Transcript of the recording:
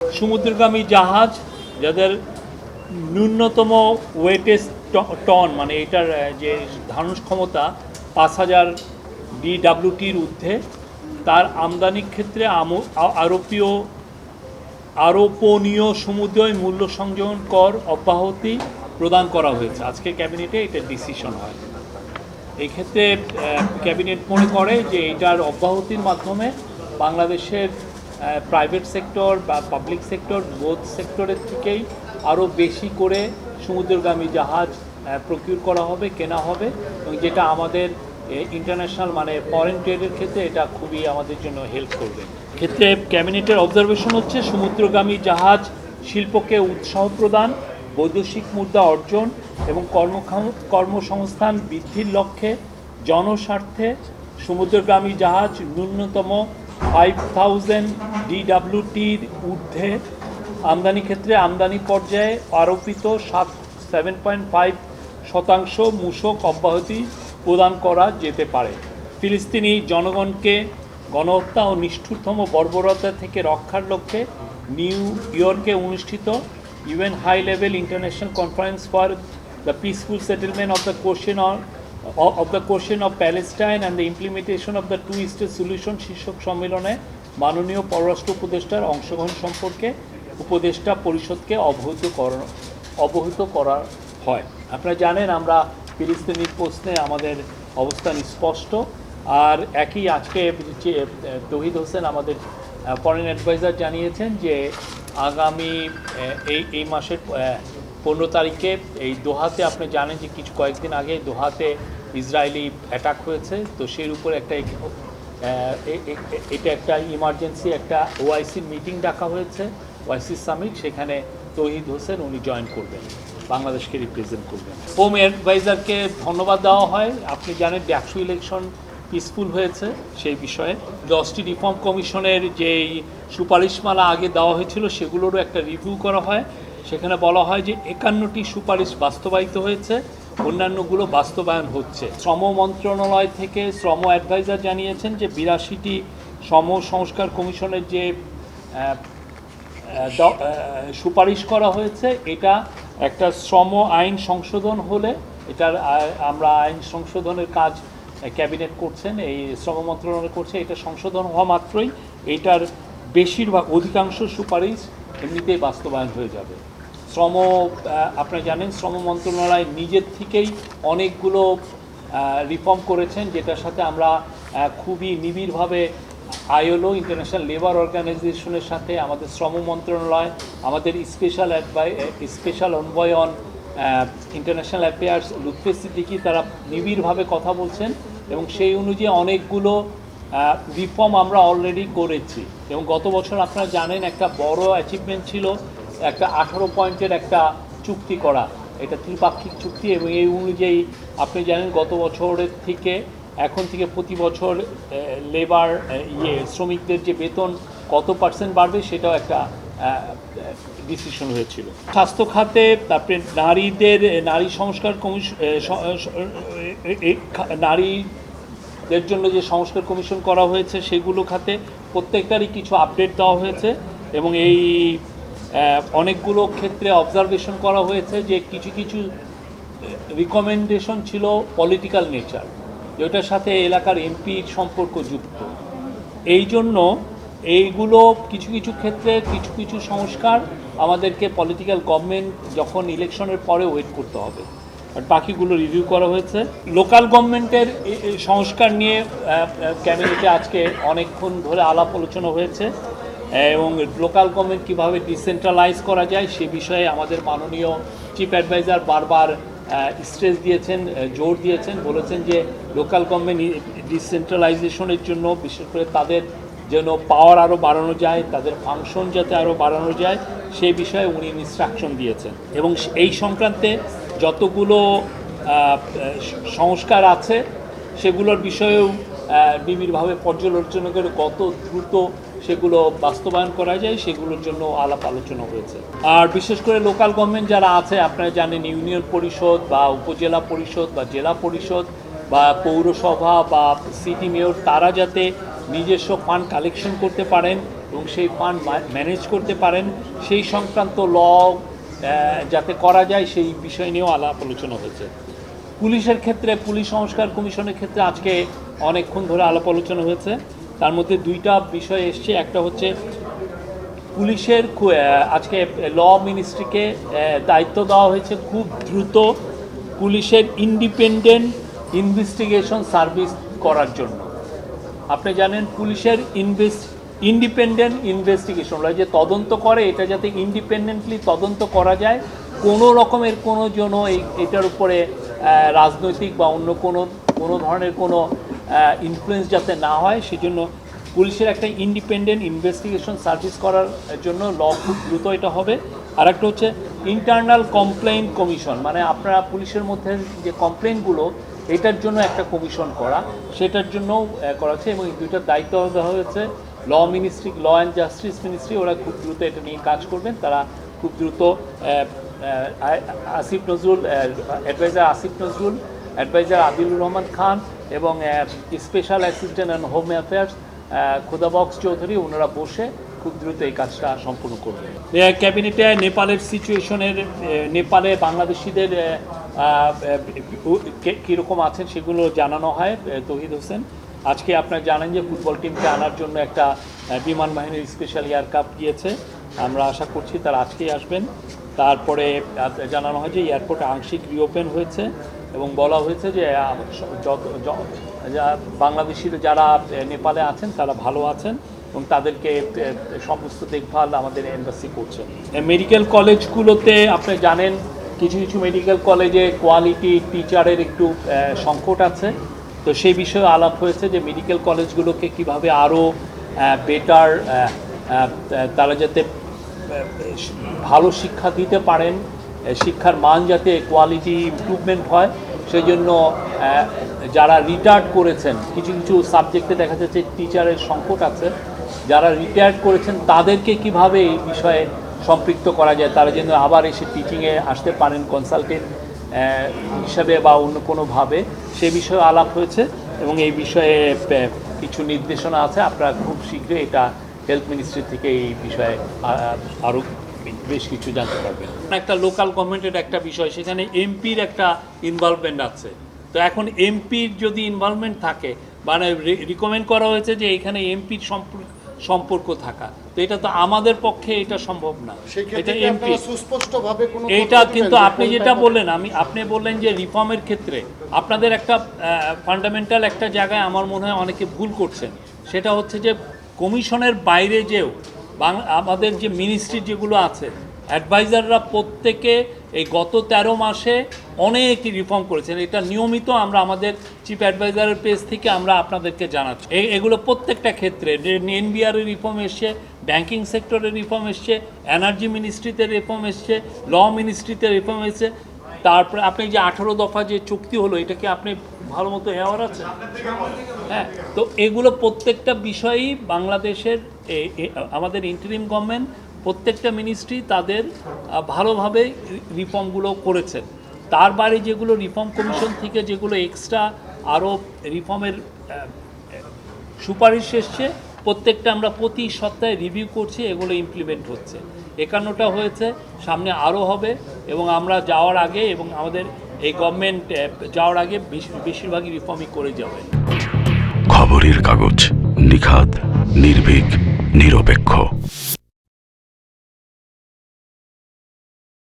সমুদ্রগামী জাহাজ যাদের ন্যূনতম ওয়েটেজ টন মানে এটার যে ধারণ ক্ষমতা পাঁচ হাজার ডিডাব্লিউটির ঊর্ধ্বে, তার আমদানির ক্ষেত্রে আরোপীয় আরোপনীয় সমুদ্রয় মূল্য সংযোজন কর অব্যাহতি প্রদান করা হয়েছে। আজকে ক্যাবিনেটে এটা ডিসিশন হয়। এই ক্ষেত্রে ক্যাবিনেট মনে করে যে এটার অব্যাহতির মাধ্যমে বাংলাদেশের প্রাইভেট সেক্টর বা পাবলিক সেক্টর বোধ সেক্টরের থেকেই আরও বেশি করে সমুদ্রগামী জাহাজ প্রকিউর করা হবে, কেনা হবে এবং যেটা আমাদের ইন্টারন্যাশনাল মানে ফরেন ট্রেডের ক্ষেত্রে এটা খুবই আমাদের জন্য হেল্প করবে। ক্ষেত্রে ক্যাবিনেটের অবজারভেশন হচ্ছে সমুদ্রগামী জাহাজ শিল্পকে উৎসাহ প্রদান, বৈদেশিক মুদ্রা অর্জন এবং কর্মক্ষম কর্মসংস্থান বৃদ্ধির লক্ষ্যে, জনস্বার্থে সমুদ্রগামী জাহাজ ন্যূনতম ফাইভ থাউজেন্ড ডিডাব্লিউটির ঊর্ধ্বে আমদানি ক্ষেত্রে আমদানি পর্যায়ে আরোপিত সাত সেভেন পয়েন্ট ফাইভ শতাংশ মূসক অব্যাহতি প্রদান করা যেতে পারে। ফিলিস্তিনি জনগণকে গণহত্যা ও নিষ্ঠুরতম বর্বরতা থেকে রক্ষার লক্ষ্যে নিউ ইয়র্কে অনুষ্ঠিত UN High Level International Conference for the Peaceful Settlement of the Question on, of the Question of Palestine and the Implementation of the Two-State Solution শীর্ষক সম্মেলনে মাননীয় পররাষ্ট্র উপদেষ্টার অংশগ্রহণ সম্পর্কে উপদেষ্টা পরিষদকে অবহিত অবহিত করা হয়। আপনারা জানেন আমরা ফিলিস্তিনির প্রশ্নে আমাদের অবস্থান স্পষ্ট। আর একই আজকে তহিদ হোসেন আমাদের ফরেন অ্যাডভাইজার জানিয়েছেন যে আগামী এই এই মাসের পনেরো তারিখে এই দোহাতে আপনি জানেন যে কিছু কয়েকদিন আগে দোহাতে ইসরায়েলি অ্যাটাক হয়েছে, তো সেই উপর একটা এটা একটা ইমার্জেন্সি একটা ওআইসির মিটিং ডাকা হয়েছে ওআইসি সামিট সেখানে তহিদ হোসেন উনি জয়েন করবেন, বাংলাদেশকে রিপ্রেজেন্ট করবেন। হোম অ্যাডভাইজারকে ধন্যবাদ দেওয়া হয়। আপনি জানেন ডাকসু ইলেকশন পিসফুল হয়েছে সেই বিষয়ে। দশটি রিফর্ম কমিশনের যেই সুপারিশমালা আগে দেওয়া হয়েছিল, সেগুলোরও একটা রিভিউ করা হয়। সেখানে বলা হয় যে একান্নটি সুপারিশ বাস্তবায়িত হয়েছে, অন্যান্যগুলো বাস্তবায়ন হচ্ছে। শ্রম মন্ত্রণালয় থেকে শ্রম অ্যাডভাইজার জানিয়েছেন যে বিরাশিটি শ্রম সংস্কার কমিশনের যে সুপারিশ করা হয়েছে, এটা একটা শ্রম আইন সংশোধন হলে এটার আমরা আইন সংশোধনের কাজ ক্যাবিনেট করছেন, এই শ্রম মন্ত্রণালয় করছে, এটা সংশোধন হওয়া মাত্রই এটার বেশিরভাগ, অধিকাংশ সুপারিশ এমনিতেই বাস্তবায়ন হয়ে যাবে। শ্রম আপনারা জানেন, শ্রম মন্ত্রণালয় নিজের থেকেই অনেকগুলো রিফর্ম করেছেন, যেটার সাথে আমরা খুবই নিবিড়ভাবে আইএলও ইন্টারন্যাশনাল লেবার অর্গানাইজেশনের সাথে আমাদের শ্রম মন্ত্রণালয়, আমাদের special অ্যাডভাই special envoy on international affairs Lutfey Siddiqui তারা নিবিড়ভাবে কথা বলছেন এবং সেই অনুযায়ী অনেকগুলো রিফর্ম আমরা অলরেডি করেছি। এবং গত বছর আপনারা জানেন একটা বড় অ্যাচিভমেন্ট ছিল একটা আঠারো পয়েন্টের একটা চুক্তি করা। এটা ত্রিপাক্ষিক চুক্তি এবং এই অনুযায়ী আপনি জানেন গত বছরের থেকে, এখন থেকে প্রতি বছর লেবার ইয়ে শ্রমিকদের যে বেতন কত পার্সেন্ট বাড়বে সেটাও একটা ডিসিশন হয়েছিল। স্বাস্থ্য খাতে তারপরে নারীদের নারী সংস্কার কমিশন নারীদের জন্য যে সংস্কার কমিশন করা হয়েছে সেগুলো খাতে প্রত্যেকটারই কিছু আপডেট দেওয়া হয়েছে এবং এই অনেকগুলো ক্ষেত্রে অবজারভেশন করা হয়েছে যে কিছু কিছু রিকমেন্ডেশন ছিল পলিটিক্যাল নেচার যেটার সাথে এলাকার এমপির সম্পর্ক যুক্ত। এই জন্য এইগুলো কিছু কিছু ক্ষেত্রে কিছু কিছু সংস্কার আমাদেরকে পলিটিক্যাল গভর্নমেন্ট যখন ইলেকশনের পরে ওয়েট করতে হবে। আর বাকিগুলো রিভিউ করা হয়েছে। লোকাল গভর্নমেন্টের সংস্কার নিয়ে ক্যাবিনেটে আজকে অনেকক্ষণ ধরে আলাপ আলোচনা হয়েছে। এবং লোকাল গভর্নমেন্ট কীভাবে ডিসেন্ট্রালাইজ করা যায়, সে বিষয়ে আমাদের মাননীয় চিফ অ্যাডভাইজার বারবার স্ট্রেস দিয়েছেন জোর দিয়েছেন। বলেছেন যে লোকাল গভর্নমেন্ট ডিসেন্ট্রালাইজেশনের জন্য, বিশেষ করে তাদের যেন পাওয়ার আরও বাড়ানো যায়, তাদের ফাংশন যাতে আরও বাড়ানো যায় সেই বিষয়ে উনি ইনস্ট্রাকশন দিয়েছেন। এবং এই সংক্রান্তে যতগুলো সংস্কার আছে, সেগুলোর বিষয়েও নিবিড়ভাবে পর্যালোচনা করে কত দ্রুত সেগুলো বাস্তবায়ন করা যায়, সেগুলোর জন্য আলাপ আলোচনা হয়েছে। আর বিশেষ করে লোকাল গভর্নমেন্ট যারা আছে, আপনারা জানেন ইউনিয়ন পরিষদ বা উপজেলা পরিষদ বা জেলা পরিষদ বা পৌরসভা বা সিটি মেয়র তারা যাতে নিজস্ব ফান্ড কালেকশন করতে পারেন এবং সেই ফান্ড ম্যানেজ করতে পারেন, সেই সংক্রান্ত ল যাতে করা যায়, সেই বিষয় নিয়েও আলাপ আলোচনা হয়েছে। পুলিশের ক্ষেত্রে, পুলিশ সংস্কার কমিশনের ক্ষেত্রে আজকে অনেকক্ষণ ধরে আলাপ আলোচনা হয়েছে। তার মধ্যে দুইটা বিষয় এসছে। একটা হচ্ছে পুলিশের আজকে ল মিনিস্ট্রিকে দায়িত্ব দেওয়া হয়েছে খুব দ্রুত পুলিশের ইন্ডিপেন্ডেন্ট ইনভেস্টিগেশন সার্ভিস করার জন্য। আপনি জানেন পুলিশের ইনভেস্ট ইন্ডিপেন্ডেন্ট ইনভেস্টিগেশন, যে তদন্ত করে, এটা যাতে ইন্ডিপেন্ডেন্টলি তদন্ত করা যায়, কোনো রকমের কোনো এই এটার উপরে রাজনৈতিক বা অন্য কোনো কোনো ধরনের কোনো ইনফ্লুয়েন্স যাতে না হয় সেজন্য পুলিশের একটা ইন্ডিপেন্ডেন্ট ইনভেস্টিগেশন সার্ভিস করার জন্য ল খুব দ্রুত এটা হবে। আর একটা হচ্ছে ইন্টারনাল কমপ্লেন কমিশন মানে আপনারা পুলিশের মধ্যে যে কমপ্লেনগুলো এটার জন্য একটা কমিশন করা। সেটার জন্যও আহ, করা হচ্ছে এবং দুইটার দায়িত্ব দেওয়া হয়েছে। Law ministry law and justice ministry ওরা খুব দ্রুত এটা নিয়ে কাজ করবেন। তারা খুব দ্রুত আসিফ নজরুল অ্যাডভাইজার আসিফ নজরুল অ্যাডভাইজার আদিলুর রহমান খান এবং special assistant and home affairs Khodabux Chowdhury, ওনারা বসে খুব দ্রুত এই কাজটা সম্পূর্ণ করবে ক্যাবিনেটে নেপালের সিচুয়েশনের নেপালে বাংলাদেশিদের কীরকম আছেন সেগুলো জানানো হয় তহিদ হোসেন। আজকে আপনারা জানেন যে ফুটবল টিমকে আনার জন্য একটা বিমান বাহিনীর স্পেশাল এয়ারক্রাফট গিয়েছে। আমরা আশা করছি তারা আজকেই আসবেন। তারপরে জানানো হয় যে এয়ারপোর্ট আংশিক রিওপেন হয়েছে এবং বলা হয়েছে যে বাংলাদেশির যারা নেপালে আছেন তারা ভালো আছেন এবং তাদেরকে সমস্ত দেখভাল আমাদের এম্বাসি করছে। মেডিকেল কলেজগুলোতে আপনি জানেন, কিছু কিছু মেডিকেল কলেজে কোয়ালিটি টিচারের একটু সংকট আছে। তো সেই বিষয়ে আলাপ হয়েছে যে মেডিকেল কলেজগুলোকে কীভাবে আরও বেটার তারা যাতে ভালো শিক্ষা দিতে পারেন শিক্ষার মান যাতে কোয়ালিটি ইমপ্রুভমেন্ট হয় সেই জন্য যারা রিটায়ার্ড করেছেন, কিছু কিছু সাবজেক্টে দেখা যাচ্ছে টিচারের সংকট আছে, যারা রিটায়ার্ড করেছেন, তাদেরকে কীভাবে এই বিষয়ে সম্পৃক্ত করা যায়, তারা যেন আবার এসে টিচিংয়ে আসতে পারেন কনসালটেন্ট হিসাবে বা অন্য কোনোভাবে, সে বিষয়ে আলাপ হয়েছে এবং এই বিষয়ে কিছু নির্দেশনা আছে, আপনারা খুব শীঘ্রই এটা হেলথ মিনিস্ট্রি থেকে এই বিষয়ে আরও বেশ কিছু জানতে পারবেন। একটা লোকাল গভর্নমেন্টের একটা বিষয় সেখানে এমপির একটা ইনভলভমেন্ট আছে। তো এখন এমপির যদি ইনভলভমেন্ট থাকে মানে রিকমেন্ড করা হয়েছে যে এখানে এমপির সম্পর্ক সম্পর্ক থাকা। তো এটা তো আমাদের পক্ষে এটা সম্ভব না। এটা এমপি সুস্পষ্টভাবে কোনো এইটা কিন্তু আপনি যেটা বললেন আমি আপনি বললেন যে রিফর্মের ক্ষেত্রে আপনাদের একটা ফান্ডামেন্টাল একটা জায়গায় আমার মনে হয় অনেকে ভুল করছেন। সেটা হচ্ছে যে কমিশনের বাইরে যেও আমাদের যে মিনিস্ট্রি যেগুলো আছে অ্যাডভাইজাররা প্রত্যেকে এই গত তেরো মাসে অনেক রিফর্ম করেছেন। এটা নিয়মিত আমরা আমাদের চিফ অ্যাডভাইজারের পেজ থেকে আমরা আপনাদেরকে জানাচ্ছি। এগুলো প্রত্যেকটা ক্ষেত্রে এনবিআরের রিফর্ম এসছে ব্যাংকিং সেক্টরের রিফর্ম এসছে এনার্জি মিনিস্ট্রিতে রিফর্ম এসছে ল মিনিস্ট্রিতে রিফর্ম এসছে। তারপরে আপনি যে আঠারো দফা যে চুক্তি হলো, এটাকে আপনি ভালো মতো হেওয়ার আছে? হ্যাঁ তো এগুলো প্রত্যেকটা বিষয়ই বাংলাদেশের আমাদের ইন্টারিম গভর্নমেন্ট প্রত্যেকটা মিনিস্ট্রি তাদের ভালোভাবে রিফর্মগুলো করেছেন। তার বাইরে যেগুলো রিফর্ম কমিশন থেকে যেগুলো এক্সট্রা আরও রিফর্মের সুপারিশ এসছে প্রত্যেকটা আমরা প্রতি সপ্তাহে রিভিউ করছি এগুলো ইমপ্লিমেন্ট হচ্ছে। একান্নটা হয়েছে সামনে আরও হবে এবং আমরা যাওয়ার আগে এবং আমাদের এই গভর্নমেন্ট যাওয়ার আগে বেশি- বেশিরভাগই রিফর্মই করে যাবে। খবরের কাগজ নিখাত নির্ভীক নিরপেক্ষ।